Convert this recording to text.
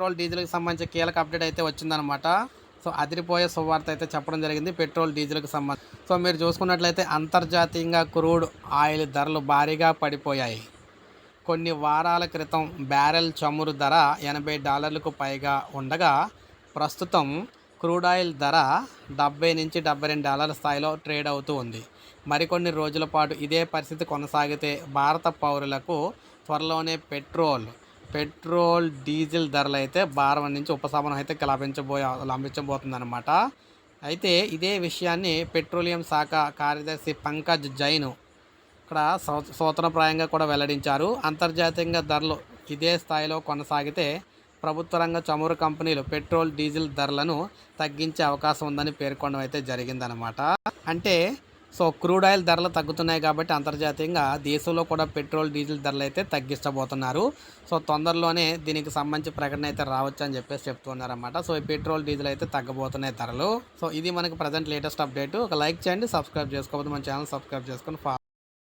Petrol డీజిల్కి సంబంధించి కీలక update అయితే వచ్చిందనమాట సో అదిరిపోయే సువార్త అయితే చెప్పడం జరిగింది పెట్రోల్ డీజిల్కి సంబంధించి. సో మీరు చూసుకున్నట్లయితే అంతర్జాతీయంగా క్రూడ్ ఆయిల్ ధరలు భారీగా పడిపోయాయి. కొన్ని వారాల క్రితం బ్యారెల్ చమురు ధర ఎనభై డాలర్లకు పైగా ఉండగా ప్రస్తుతం క్రూడ్ ఆయిల్ ధర డెబ్బై నుంచి డెబ్బై రెండు డాలర్ల స్థాయిలో ట్రేడ్ అవుతూ ఉంది. మరికొన్ని రోజుల పాటు ఇదే పరిస్థితి కొనసాగితే భారత పౌరులకు త్వరలోనే పెట్రోల్ పెట్రోల్ డీజిల్ ధరలు అయితే భారం నుంచి ఉపశమనం అయితే లభించబోయే లభించబోతుందన్నమాట. అయితే ఇదే విషయాన్ని పెట్రోలియం శాఖ కార్యదర్శి పంకజ్ జైన్ ఇక్కడ సూ- సూత్రప్రాయంగా కూడా వెల్లడించారు. అంతర్జాతీయంగా ధరలు ఇదే స్థాయిలో కొనసాగితే ప్రభుత్వ రంగ చమురు కంపెనీలు పెట్రోల్ డీజిల్ ధరలను తగ్గించే అవకాశం ఉందని పేర్కొనడం అయితే జరిగిందనమాట అంటే సో క్రూడ్ ఆయిల్ ధరలు తగ్గుతున్నాయి కాబట్టి అంతర్జాతీయంగా దేశంలో కూడా పెట్రోల్ డీజిల్ ధరలు అయితే తగ్గించబోతున్నారు. సో తొందరలోనే దీనికి సంబంధించి ప్రకటన అయితే రావచ్చు అని చెప్పేసి చెప్తున్నారన్నమాట. సో ఈ పెట్రోల్ డీజిల్ అయితే తగ్గబోతున్నాయి ధరలు. సో ఇది మనకి ప్రజెంట్ లేటెస్ట్ అప్డేట్. ఒక లైక్ చేయండి సబ్స్క్రైబ్ చేసుకోకపోతే మన ఛానల్ సబ్స్క్రైబ్ చేసుకొని